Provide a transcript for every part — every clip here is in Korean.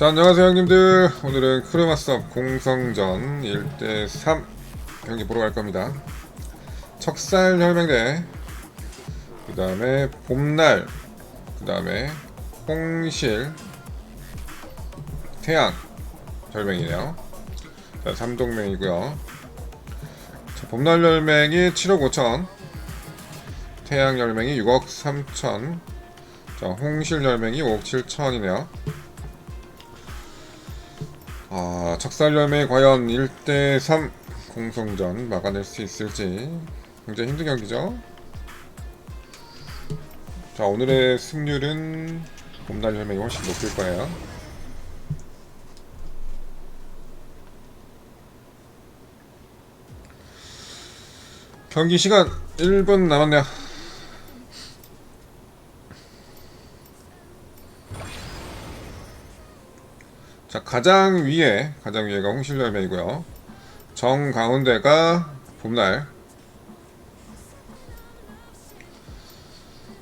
자 안녕하세요 형님들. 오늘은 크루마스업 공성전 1대3 경기 보러 갈 겁니다. 척살 혈맹대 그 다음에 봄날 그 다음에 홍실 태양 혈맹이네요. 자 3동맹이고요. 자, 봄날 혈맹이 7억 5천 태양 혈맹이 6억 3천 자 홍실 혈맹이 5억 7천이네요 아, 척살염에 과연 1대3 공성전 막아낼 수 있을지 굉장히 힘든 경기죠. 자, 오늘의 승률은 봄날 혈맹이 훨씬 높을 거예요. 경기 시간 1분 남았네요. 자 가장 위에 가장 위에가 홍실열매이고요. 정 가운데가 봄날.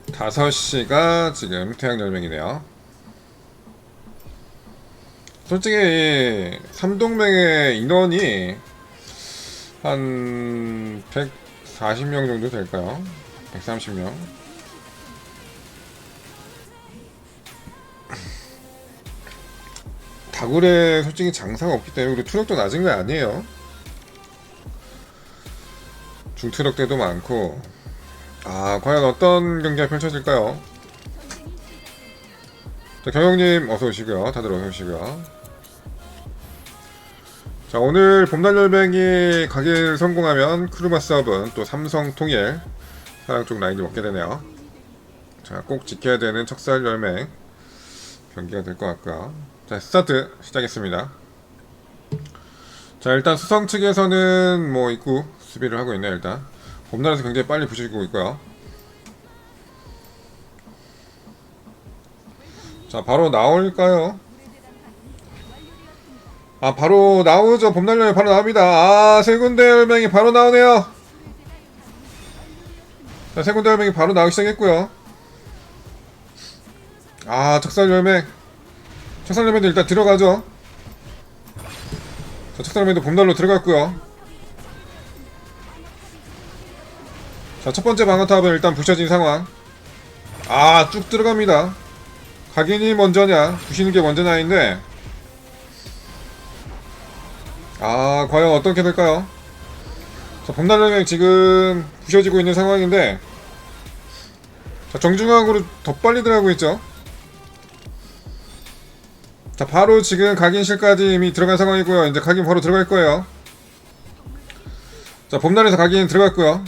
5시가 지금 태양열맹이네요. 솔직히 이 삼동맹의 인원이 한 140명 정도 될까요? 130명 다굴에 솔직히 장사가 없기 때문에 그리고 투력도 낮은 게 아니에요. 중투력대도 많고 아 과연 어떤 경기가 펼쳐질까요? 자 경영님 어서 오시고요. 다들 어서 오시고요. 자 오늘 봄날열뱅이 가길 성공하면 크루마스업은 또 삼성 통일 사랑 쪽 라인이 먹게 되네요. 자 꼭 지켜야 되는 척살열맹 경기가 될 것 같고요. 자 스타트 시작했습니다. 자 일단 수성 측에서는 뭐 입구 수비를 하고 있네요 일단. 봄날에서 굉장히 빨리 부시고 있고요. 자 바로 나올까요? 아 바로 나오죠. 봄날열이 바로 나옵니다. 아세 군데 열맹이 바로 나오네요. 자세 군데 열맹이 바로 나오기 시작했고요. 아 척살 열맹 척살열매도 일단 들어가죠. 자, 척살열매도 봄날로 들어갔고요. 자, 첫 번째 방어탑은 일단 부셔진 상황. 아, 쭉 들어갑니다. 각인이 먼저냐, 부시는 게 먼저냐인데. 아, 과연 어떻게 될까요? 자, 봄날열매 지금 부셔지고 있는 상황인데. 자, 정중앙으로 더 빨리 들어가고 있죠. 자 바로 지금 각인실까지 이미 들어간 상황이고요. 이제 각인 바로 들어갈 거예요. 자 봄날에서 각인 들어갔고요.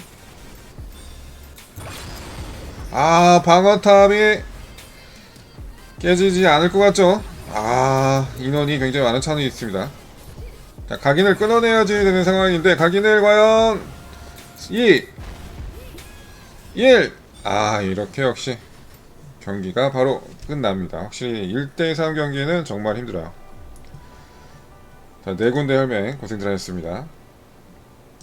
아 방어탑이 깨지지 않을 것 같죠? 아 인원이 굉장히 많은 차원이 있습니다. 자 각인을 끊어내야지 되는 상황인데 각인을 과연 2 1아 이렇게 역시 경기가 바로 끝납니다. 확실히 1대3 경기는 정말 힘들어요. 자, 네 군데 혈맹 고생들 하셨습니다.